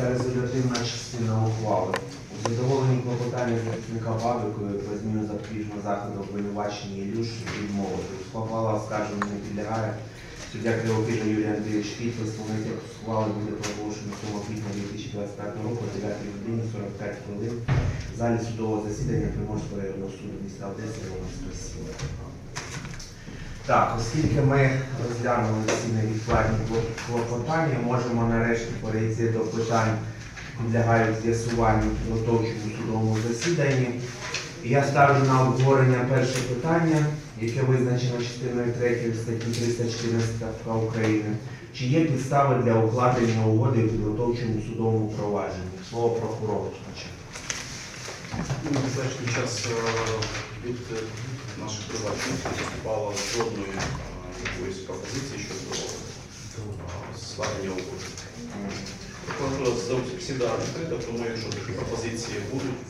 Виноситься резолютивна частина ухвали. У задоволенні клопотання захисника Бабикою про зміну запобіжного заходу обвинувачення Ілюш відмовити. Ухвала оскарження не підлягає. Суддя Кривопіжа Юрій Андрійович підпис текст ухвали буде проголошено 7 квітня 2025 року о 9 годині 45 хвилин в залі судового засідання Приморського районного суду міста Одеси номер 107. Так, оскільки ми розглянули всі невідкладні клопотання, можемо нарешті перейти до питань, підлягають з'ясуванню підготовчому судовому засіданні. Я ставлю на обговорення перше питання, яке визначено частиною 3 статті 314 КПК України. Чи є підстави для укладення угоди в підготовчому судовому провадженні? Слово прокурору спочатку. Ну, На час е, від е, наших приватних не поступало жодної е, якоїсь пропозиції щодо складення угоди. Прокуратура завжди відкрита, тому якщо такі пропозиції будуть,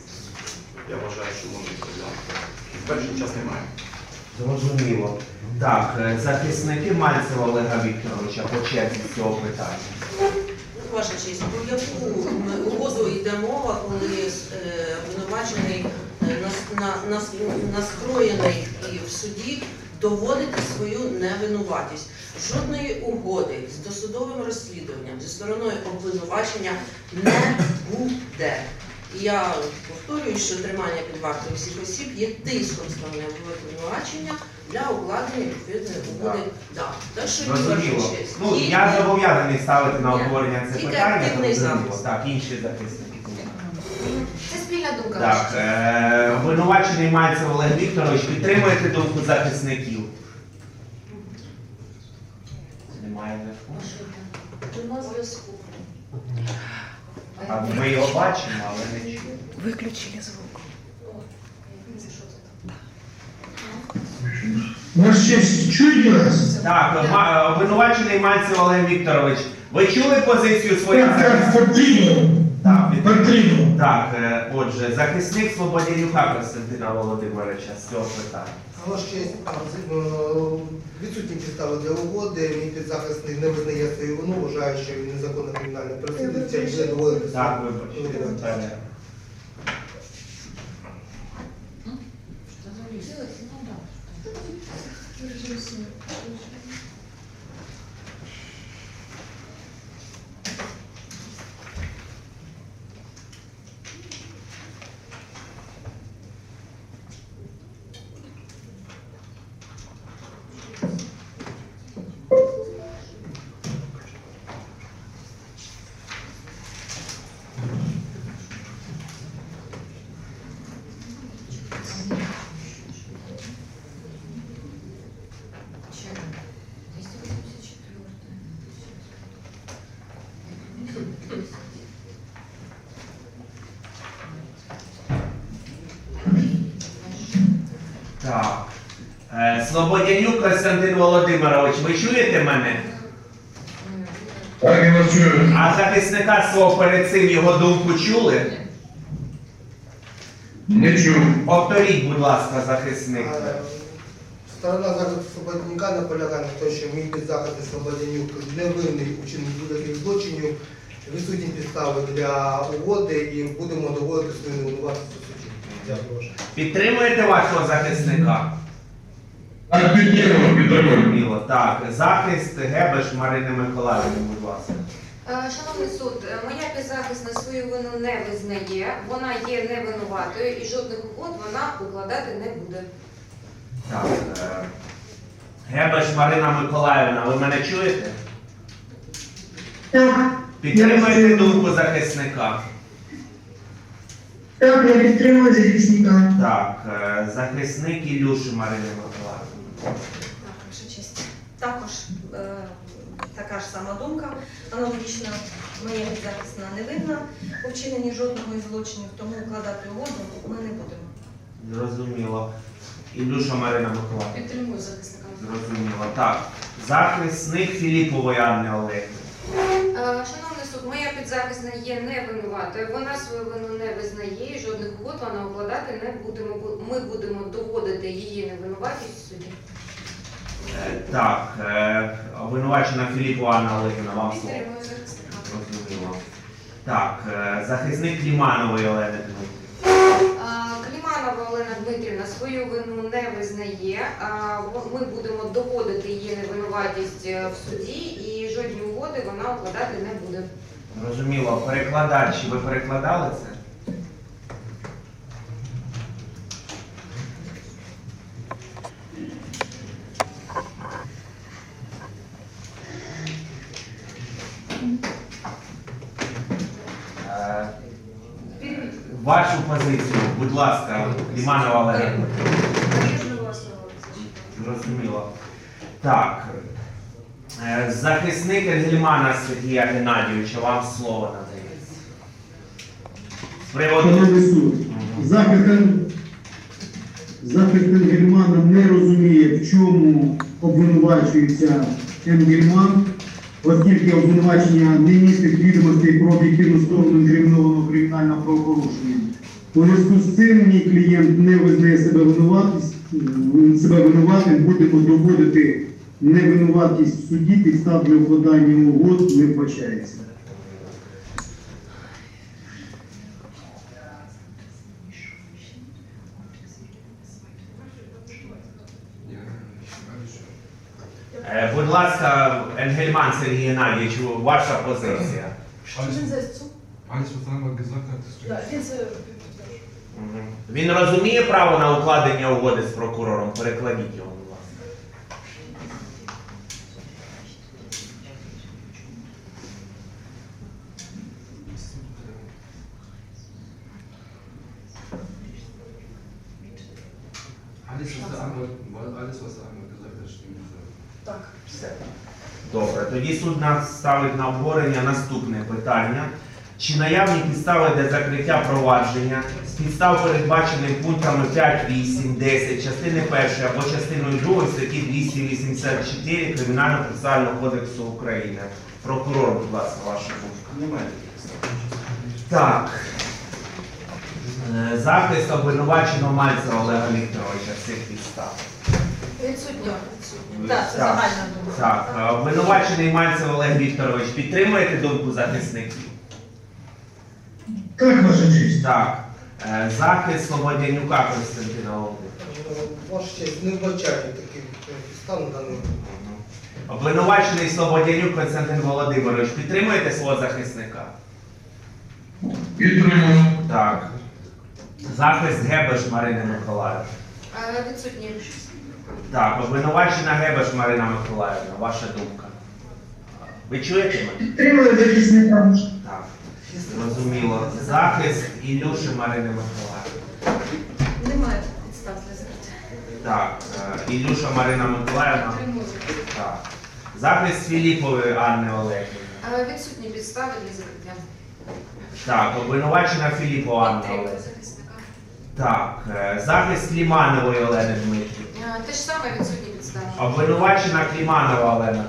я вважаю, що можна їх розглянути. В перший час немає. Зрозуміло. Так, захисники Мальцева Олега Вікторовича по черзі з цього питання. Ваша честь, про яку угоду йде мова, коли обвинувачений е, нас- на- нас- настроєний і в суді доводити свою невинуватість. Жодної угоди з досудовим розслідуванням зі стороною обвинувачення не буде. І я повторюю, що тримання під вартою всіх осіб є тиском сторони обвинувачення для укладення відповідної угоди. Да. Так що честь. Ну, я зобов'язаний ставити на обговорення це Тільки питання. активний захист. Так, інші захисники. Це спільна думка. Так, е, обвинувачений Мальцев Олег Вікторович, підтримуєте думку захисників? Немає зв'язку. Нема зв'язку. А Ми його бачимо, але не чуємо. Выключили звук. Честь, чуєте нас? Так, ма- обвинувачений Мальцев Олег Вікторович, ви чули позицію своїх Так, так? Так, Потрібно. Так, е, отже, захисник Слободянюка Костянтина Володимировича з цього питання. Ваш ще е, відсутні підстави для угоди, мій підзахисник не визнає свою вину, вважає, що він незаконно кримінально переслідується і буде доводити Так, вибачте. вину. Віталія. Чекай. 284. Так. Е, Слободянюк Костянтин Володимирович, ви чуєте мене? Так, я вас чую. А захисника свого перед цим його думку чули? Не чую. Повторіть, будь ласка, захисник. Сторона захисту Слободянюка наполягає на те, що мій підзахисний Слободянюк не винний у чиненні будь-яких злочинів, відсутні підстави для угоди і будемо доводити свою невинуватість у суді. Дякую. Підтримуєте вашого захисника? Підтримую. Так, захист Гебеш Марини Миколаївни, будь ласка. Е, Шановний суд, е, моя підзахисна свою вину не визнає, вона є невинуватою і жодних угод вона укладати не буде. Так. е, Гебеш Марина Миколаївна, ви мене чуєте? Так, Підтримуєте думку захисника? так, я підтримую захисника. Так, захисник Ілюши Марини Миколаївни. Так, ваша честь. Також е, така ж сама думка. Аналогічно, моя підзахисна не винна у вчиненні жодного із злочинів, тому укладати угоду ми не будемо. Зрозуміло. Ілюша Марина Миколаївна. Підтримую захисника. Зрозуміло. Так. Захисник Філіпової Анни Олегівни. Е, Шановний суд, моя підзахисна є невинуватою, вона свою вину не визнає і жодних вона укладати не будемо. Ми будемо доводити її невинуватість в суді. Е, Так, е, обвинувачена Філіпова Анна Олегівна, вам слово. Так, е, захисник Кліманової Олени Дмитрівни. А, Кліманова Олена Дмитрівна свою вину не визнає. А, Ми будемо доводити її невинуватість е, в суді і жодні угоди вона укладати не буде. Зрозуміло, перекладач, ви перекладали це? Е, Вашу позицію, будь ласка, Ліманова Олена. Зрозуміло. Так. Е, Захисник Ергельмана Сергія Геннадійовича, вам слово надається. З приводу. Захист, захист не розуміє, в чому обвинувачується Енгельман, оскільки обвинувачення не містить відомостей про об'єктивну сторону інкримінованого кримінального правопорушення. У зв'язку з цим мій клієнт не визнає себе винуватість, себе винуватим, будемо доводити невинуватість в суді, підстав для укладання угод не вбачається. Е, Будь ласка, Енгельман Сергій Геннадійович, ваша позиція. Він розуміє право на укладення угоди з прокурором? Перекладіть його, тоді суд нас ставить на обговорення наступне питання. Чи наявні підстави для закриття провадження з підстав, передбачених пунктами 5, 8, 10, частини 1 або частиною 2 статті 284 Кримінального процесуального кодексу України? Прокурор, будь ласка, ваша думка. Немає підстав. Так. Е, Захист обвинуваченого Мальцева Олега Вікторовича цих підстав. Відсутня. Так, це загальна думка. Так, е, обвинувачений Мальцев Олег Вікторович, підтримуєте думку захисників? Так, ваша честь. Так. Е, Захист Слободянюка Константина Володимировича. Ваша честь, не вбачаю таких е, підстав на даний момент. Обвинувачений Слободянюк Константин Володимирович, підтримуєте свого захисника? Підтримую. Так. Захист Гебеш Марини Миколаївни. А, Відсутні. Так, обвинувачена Гебеш Марина Миколаївна, ваша думка. Ви чуєте мене? Підтримую захисника. Так. Зрозуміло. Захист Ілюші Марини Миколаївни. Немає підстав для закриття. Так, е, Ілюша Марина Миколаївна. Так. Захист Філіпової Анни Олегівни. А, Відсутні підстави для закриття. Так, обвинувачена Філіпова Анна Підтримую Олегівна. захисника. Так, е, захист Кліманової Олени Дмитрівни. А, Те ж саме відсутні підстави. Обвинувачена Кліманова Олена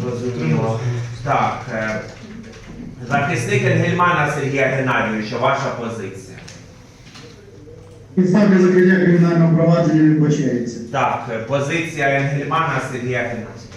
Зрозуміло. Так. е, Захисник Енгельмана Сергія Геннадійовича, ваша позиція. Підстав для закриття кримінального провадження не вбачається. Так, е, позиція Енгельмана Сергія Геннадійовича.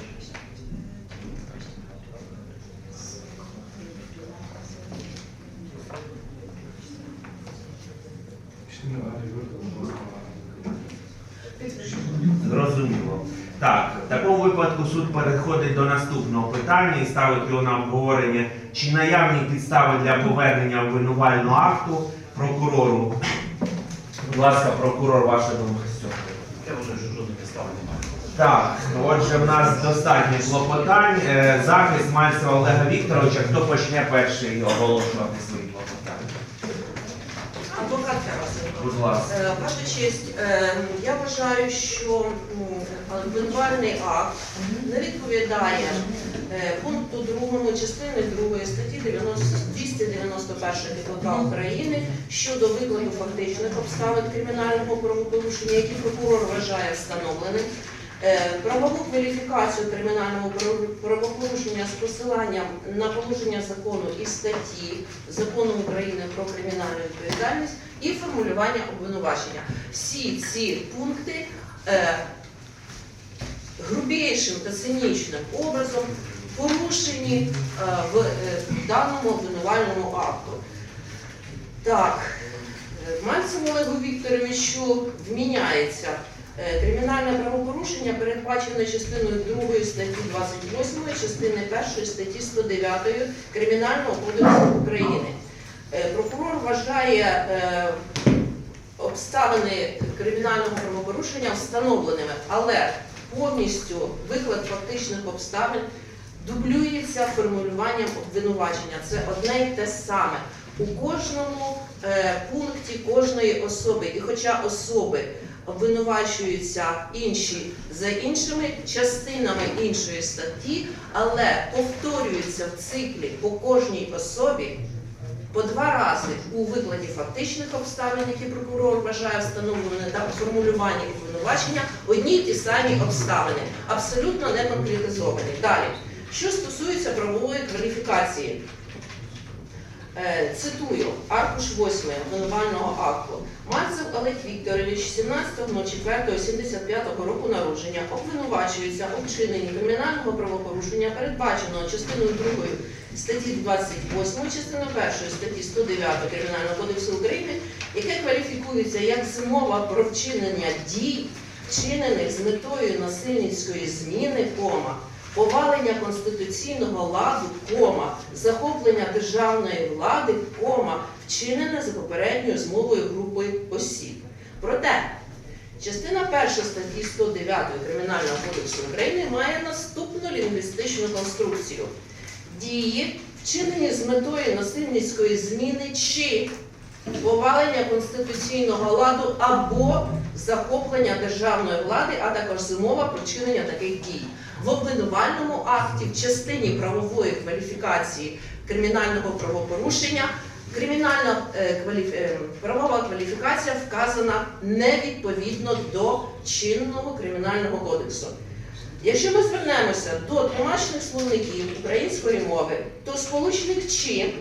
Зрозуміло. Так, в такому випадку суд переходить до наступного питання і ставить його на обговорення, чи наявні підстави для повернення обвинувального акту прокурору. Будь ласка, прокурор, ваша думка з цього. Я вважаю, що жодних підстав немає. Так, отже, в нас достатньо клопотань. Е, Захист Мальцева Олега Вікторовича. Хто почне перший оголошувати свої клопотання? Адвокат Карасенко. Будь ласка. Е, Ваша честь, е, я вважаю, що обвинувальний акт не відповідає е, пункту 2 частини 2 статті 291 КПК України щодо викладу фактичних обставин кримінального правопорушення, які прокурор вважає встановленим. Правову кваліфікацію кримінального правопорушення з посиланням на положення закону і статті закону України про кримінальну відповідальність і формулювання обвинувачення. Всі ці пункти е, грубішим та цинічним образом порушені е, в е, даному обвинувальному акту. Так, е, Мальцеву Олегу Вікторовичу вміняється е, кримінальне правопорушення, передбачене частиною 2 статті 28, частини 1 статті 109 Кримінального кодексу України. Е, Прокурор вважає е, обставини кримінального правопорушення встановленими, але повністю виклад фактичних обставин дублюється формулюванням обвинувачення. Це одне й те саме у кожному е, пункті кожної особи. І хоча особи обвинувачуються інші за іншими частинами іншої статті, але повторюються в циклі по кожній особі по два рази у викладі фактичних обставин, які прокурор вважає встановленими, та у формулюванні обвинувачення одні й ті самі обставини, абсолютно не конкретизовані. Далі, що стосується правової кваліфікації, Е, Цитую аркуш 8 обвинувального акту. Мальцев Олег Вікторович 17.04.75 року народження обвинувачується у вчиненні кримінального правопорушення, передбаченого частиною 2 статті 28, частиною 1 статті 109 Кримінального кодексу України, яке кваліфікується як змова про вчинення дій, вчинених з метою насильницької зміни, кома, повалення конституційного ладу, кома, захоплення державної влади, кома, вчинене за попередньою змовою групи осіб. Проте, частина 1 статті 109 Кримінального кодексу України має наступну лінгвістичну конструкцію. Дії, вчинені з метою насильницької зміни чи повалення конституційного ладу або захоплення державної влади, а також змова про вчинення таких дій. В обвинувальному акті в частині правової кваліфікації кримінального правопорушення кримінальна е, е, правова кваліфікація вказана невідповідно до чинного кримінального кодексу. Якщо ми звернемося до тлумачних словників української мови, то сполучник «чи»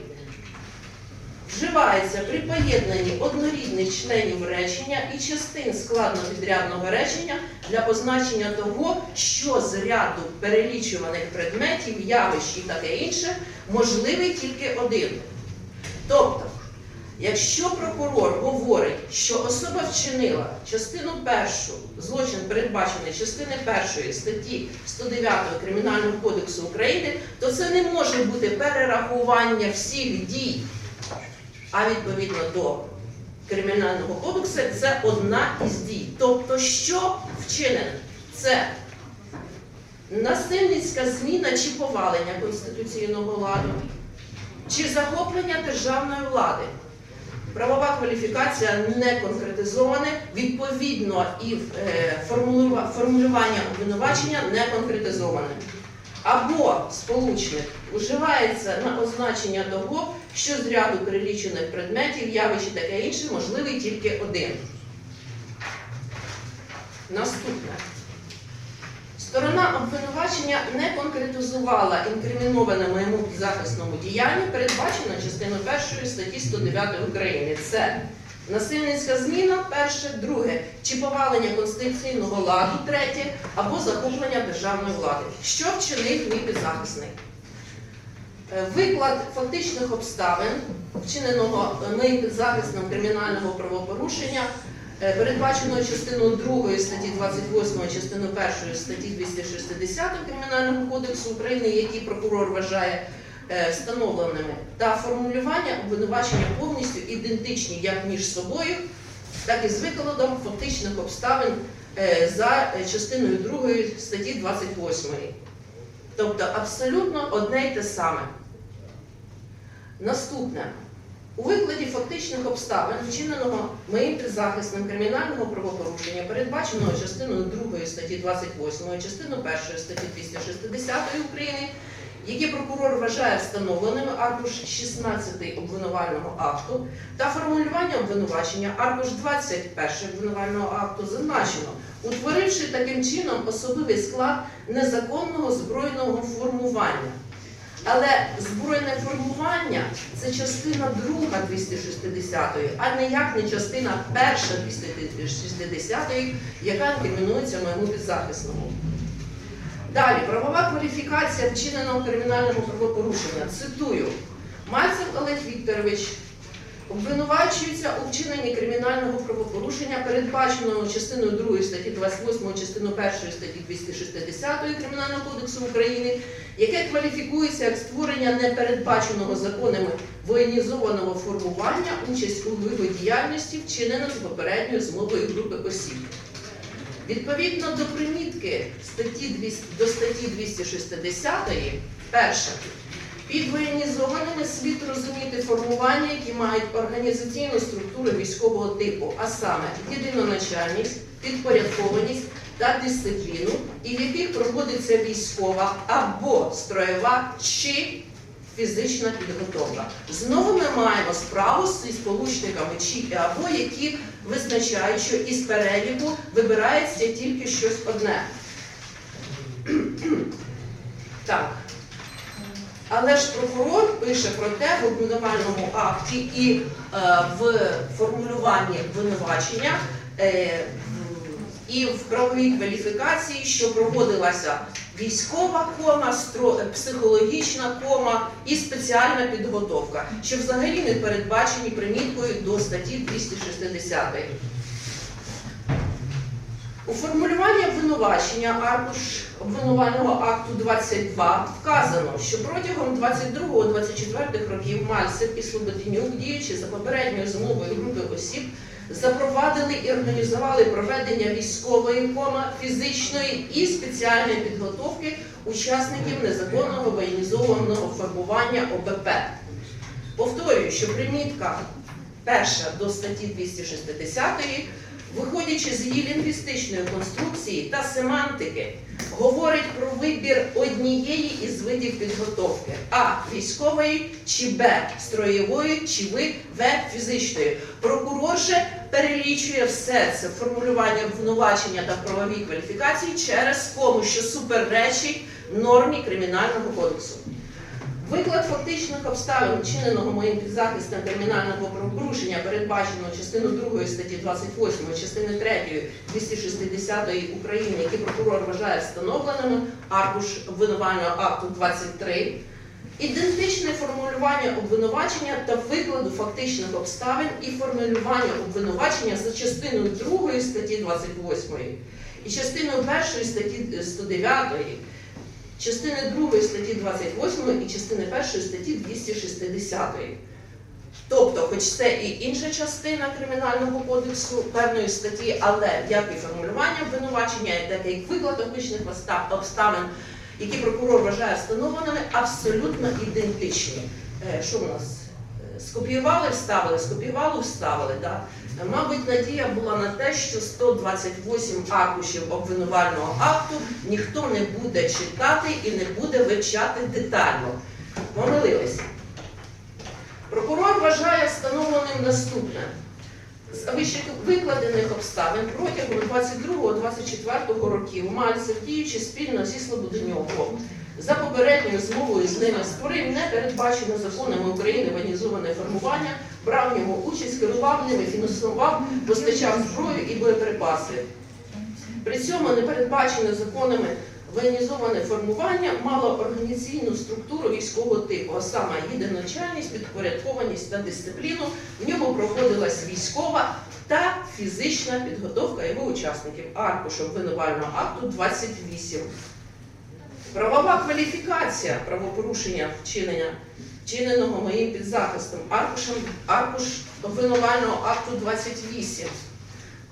вживається при поєднанні однорідних членів речення і частин складно-підрядного речення для позначення того, що з ряду перелічуваних предметів, явищ і таке інше можливий тільки один. Тобто, якщо прокурор говорить, що особа вчинила частину першу, злочин передбачений частини першої статті 109 Кримінального кодексу України, то це не може бути перерахування всіх дій а відповідно до Кримінального кодексу це одна із дій. Тобто, що вчинено? Це насильницька зміна чи повалення конституційного ладу, чи захоплення державної влади. Правова кваліфікація не конкретизована, відповідно, і е, формулювання обвинувачення не конкретизоване. Або сполучник уживається на означення того, що з ряду перелічених предметів, явищ і таке інше можливий тільки один. Наступне. Сторона обвинувачення не конкретизувала інкриміноване моєму підзахисному діянні, передбачено частиною 1 статті 109 України. Це насильницька зміна, перше, друге, чи повалення конституційного ладу, третє, або захоплення державної влади. Що вчинив мій підзахисний? Е, Виклад фактичних обставин, вчиненого моїм підзахисним кримінального правопорушення, е, передбаченого частиною 2 статті 28, частиною 1 статті 260 Кримінального кодексу України, які прокурор вважає е, встановленими, та формулювання обвинувачення повністю ідентичні як між собою, так і з викладом фактичних обставин е, за частиною 2 статті 28. Тобто абсолютно одне й те саме. Наступне. У викладі фактичних обставин, вчиненого моїм підзахисним кримінального правопорушення, передбаченого частиною 2 статті 28, частиною 1 статті 260 України, які прокурор вважає встановленими аркуш 16 обвинувального акту та формулювання обвинувачення аркуш 21 обвинувального акту зазначено, утворивши таким чином особливий склад незаконного збройного формування. Але збройне формування це частина друга 260-ї, а ніяк не частина перша 260-ї, яка інкримінується моєму підзахисному. Далі, правова кваліфікація вчиненого кримінального правопорушення. Цитую. Мальцев Олег Вікторович обвинувачується у вчиненні кримінального правопорушення, передбаченого частиною 2 статті 28, частиною 1 статті 260 Кримінального кодексу України, яке кваліфікується як створення непередбаченого законами воєнізованого формування, участь у діяльності, вчинено за попередньою змовою групи осіб. Відповідно до примітки статті 200 до статті 260, перше, під воєнізованими слід розуміти формування, які мають організаційну структуру військового типу, а саме єдиноначальність, підпорядкованість та дисципліну, і в яких проводиться військова або строєва чи фізична підготовка. Знову ми маємо справу зі сполучниками чи або, які визначають, що із переліку вибирається тільки щось одне. Так. Але ж прокурор пише про те в обвинувальному акті і е, в формулюванні обвинувачення е, і в правовій кваліфікації, що проводилася військова кома, психологічна кома і спеціальна підготовка, що взагалі не передбачені приміткою до статті 260. У формулюванні обвинувачення аркуш обвинувального акту 22 вказано, що протягом 22-24 років Мальцев і Слободенюк, діючи за попередньою змовою групи осіб, запровадили і організували проведення військової кома, фізичної і спеціальної підготовки учасників незаконного воєнізованого формування ОБП. Повторюю, що примітка перша до статті 260, виходячи з її лінгвістичної конструкції та семантики, говорить про вибір однієї із видів підготовки А військової чи Б строєвої чи ви В фізичної. Прокурор же перелічує все це формулювання обвинувачення та правовій кваліфікації через кому, що суперечить нормі кримінального кодексу. Виклад фактичних обставин, вчиненого моїм підзахисним кримінального правопорушення, передбаченого частиною 2 статті 28, частини 3 260 України, які прокурор вважає встановленими, аркуш обвинувального акту 23, ідентичне формулювання обвинувачення та викладу фактичних обставин і формулювання обвинувачення за частиною 2 статті 28 і частиною 1 статті 109 частини 2 статті 28 і частини 1 статті 260. Тобто, хоч це і інша частина Кримінального кодексу певної статті, але як і формулювання обвинувачення, так і виклад обичних обставин, які прокурор вважає встановленими, абсолютно ідентичні. Е, Що у нас? Е, Скопіювали, вставили, скопіювали, вставили. Да? Е, Мабуть, надія була на те, що 128 аркушів обвинувального акту ніхто не буде читати і не буде вивчати детально. Помилилися. Прокурор вважає встановленим наступне. З вище викладених обставин протягом 22-24 років Мальцев, діючи спільно зі Слободенюком, за попередньою змовою з ними створив непередбачене законами України воєнізоване формування, брав в ньому участь, керував ними, фінансував, постачав зброю і боєприпаси. При цьому непередбачене законами воєнізоване формування мало організаційну структуру військового типу, а саме єдиначальність, підпорядкованість та дисципліну. В ньому проводилась військова та фізична підготовка його учасників. Аркуш обвинувального акту 28. Правова кваліфікація правопорушення вчинення, вчиненого моїм підзахистом, аркушем, аркуш обвинувального акту 28.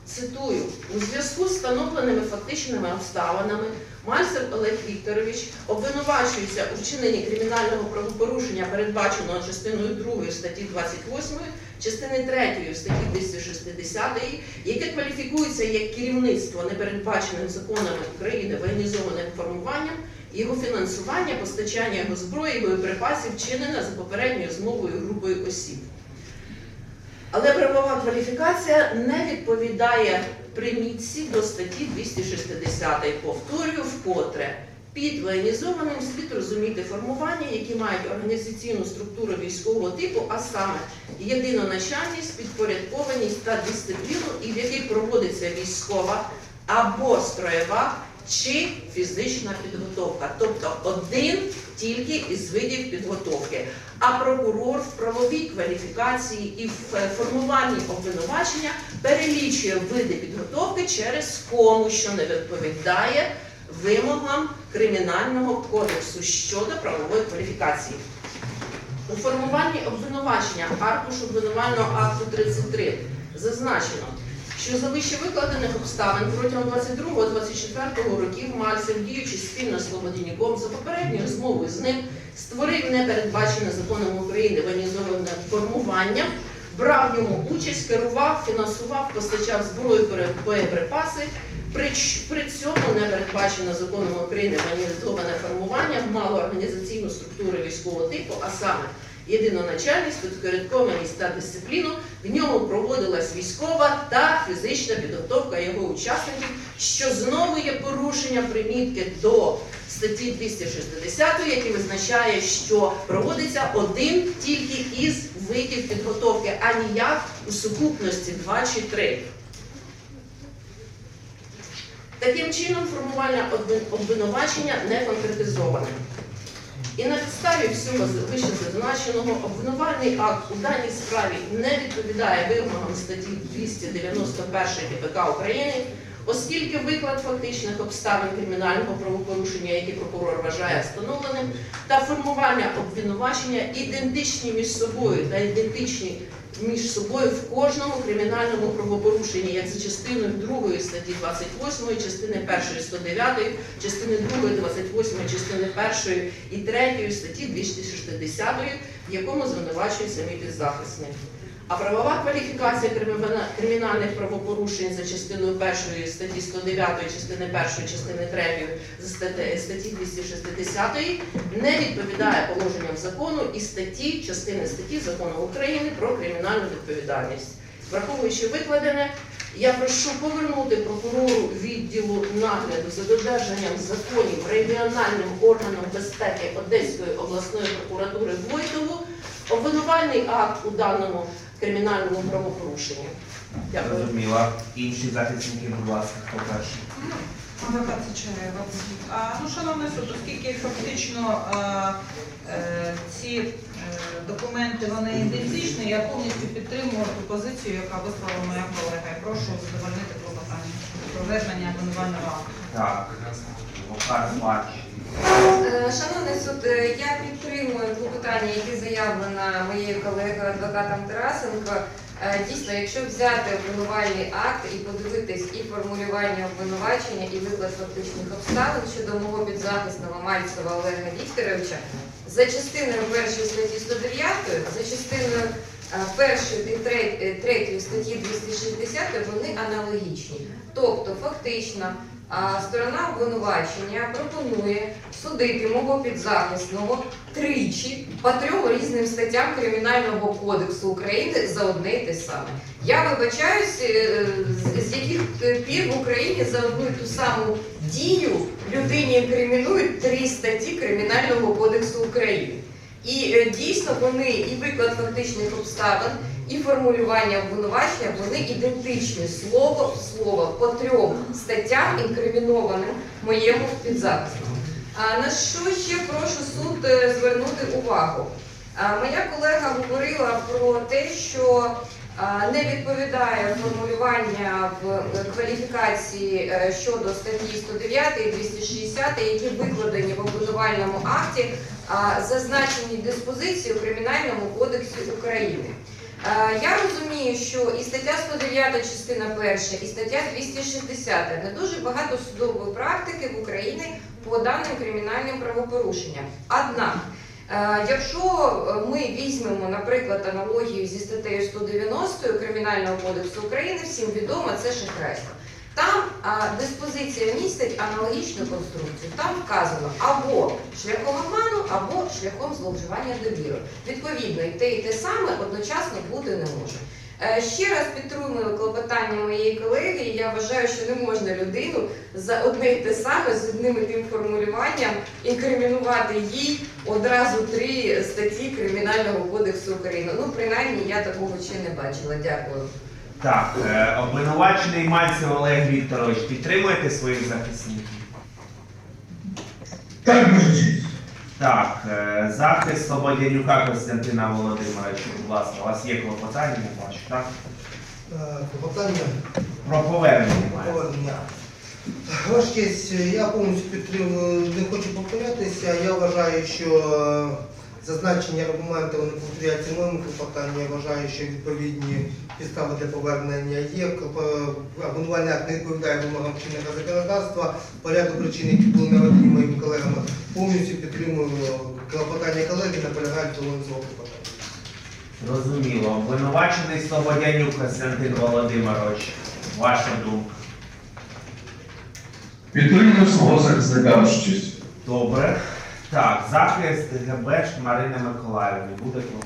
Цитую, у зв'язку з встановленими фактичними обставинами Мальцев Олег Вікторович обвинувачується у вчиненні кримінального правопорушення, передбаченого частиною 2 статті 28, частини 3 статті 260, яке кваліфікується як керівництво непередбаченим законами України воєнізованим формуванням, його фінансування, постачання його зброї боєприпасів вчинене за попередньою змовою групою осіб. Але правова кваліфікація не відповідає примітці до статті 260. Повторюю вкотре. Під воєнізованим слід розуміти формування, які мають організаційну структуру військового типу, а саме єдиноначальність, підпорядкованість та дисципліну, і в яких проводиться військова або строєва чи фізична підготовка, тобто один тільки із видів підготовки. А прокурор в правовій кваліфікації і в е, формуванні обвинувачення перелічує види підготовки через кому, що не відповідає вимогам кримінального кодексу щодо правової кваліфікації. У формуванні обвинувачення аркуш обвинувального акту 33 зазначено, що за вище викладених обставин протягом 22-24 років Мальцев, діючи спільно з Слободініком, за попередньою розмовою з ним створив непередбачене законом України воєнізоване формування, брав в ньому участь, керував, фінансував, постачав зброю, боєприпаси. При, цьому непередбачено законом України воєнізоване формування мало організаційну структуру військового типу, а саме єдиноначальність, підпорядкованість та дисципліну. В ньому проводилась військова та фізична підготовка його учасників, що знову є порушення примітки до статті 260, який визначає, що проводиться один тільки із видів підготовки, а ніяк у сукупності два чи три. Таким чином, формування обвинувачення не конкретизоване. І на підставі всього вище зазначеного обвинувальний акт у даній справі не відповідає вимогам статті 291 КПК України, оскільки виклад фактичних обставин кримінального правопорушення, які прокурор вважає встановленим, та формування обвинувачення ідентичні між собою та ідентичні між собою в кожному кримінальному правопорушенні, як за частиною 2 статті 28, частини 1 109, частини 2 28, частини 1 і 3 статті 260, в якому звинувачує самі підзахисні. А правова кваліфікація криміна- кримінальних правопорушень за частиною 1 статті 109, частини 1, частини 3 за статті, статті 260 не відповідає положенням закону і статті, частини статті закону України про кримінальну відповідальність. Враховуючи викладене, я прошу повернути прокурору відділу нагляду за додержанням законів регіональним органам безпеки Одеської обласної прокуратури Войтову обвинувальний акт у даному кримінальному правопорушенні. Дякую. Зрозуміла. Інші захисники, будь ласка, хто перший? Адвокат Сичаєва. А, Ну, шановний суд, оскільки фактично е, е, ці е, документи вони ідентичні, я повністю підтримую ту позицію, яка висловила моя колега. Я прошу задовольнити клопотання щодо проведення обвинувального акту. Так, адвокат Марч. Е, Шановний суд, е, я підтримую клопотання, які заявлено моєю колегою адвокатом Тарасенко. Е, Дійсно, якщо взяти обвинувальний акт і подивитись і формулювання обвинувачення, і виклад фактичних обставин щодо мого підзахисного Мальцева Олега Вікторовича, за частиною першої статті 109, за частиною першої і тре- третьої статті 260 вони аналогічні. Тобто, фактично, сторона обвинувачення пропонує судити мого підзахисного тричі по трьом різним статтям Кримінального кодексу України за одне те саме. Я вибачаюсь, е, з- яких пір в Україні за одну ту саму дію людині інкримінують три статті Кримінального кодексу України. І е, дійсно вони і виклад фактичних обставин, і формулювання обвинувачення вони ідентичні слово в слово по трьом статтям інкримінованим моєму підзахисному. А на що ще прошу суд е, звернути увагу? Моя колега говорила про те, що не відповідає формулювання в е, кваліфікації е, щодо статті 109 і 260, які викладені в обвинувальному акті, зазначені диспозиції у Кримінальному кодексі України. Е, Я розумію, що і стаття 109 частина 1, і стаття 260 не дуже багато судової практики в Україні по даним кримінальним правопорушенням. Однак, е, якщо ми візьмемо, наприклад, аналогію зі статтею 190 Кримінального кодексу України, всім відомо це шахрайство. Там а, диспозиція містить аналогічну конструкцію. Там вказано або шляхом обману, або шляхом зловживання довірою. Відповідно, і те, і те саме одночасно бути не може. Е, Ще раз підтримую клопотання моєї колеги. Я вважаю, що не можна людину за одне і те саме з одним і тим формулюванням інкримінувати їй одразу три статті Кримінального кодексу України. Ну, принаймні, я такого ще не бачила. Дякую. Так, е, обвинувачений Мальцев Олег Вікторович, підтримуєте своїх захисників? Так. Так, е, захист Слободянюка Костянтина Володимировича, будь ласка, у вас є клопотання, я бачу, так? Е, Клопотання Про повернення повернення. Ваша честь, я повністю підтримую, не хочу повторятися. Я вважаю, що зазначені аргументи вони повторяються моєму клопотанні. Я вважаю, що відповідні підстави для повернення є. Клопо- Обвинувальний акт не відповідає вимогам чинного законодавства. Порядок причин, які були наведені моїми колегами, повністю підтримую клопотання колеги, наполягаю в цілому цього клопотання. Зрозуміло. Обвинувачений Слободянюк Костянтин Володимирович, ваша думка. Підтримую свого захисника. Добре. Так, захист ГБ Марини Миколаївни буде клопотання.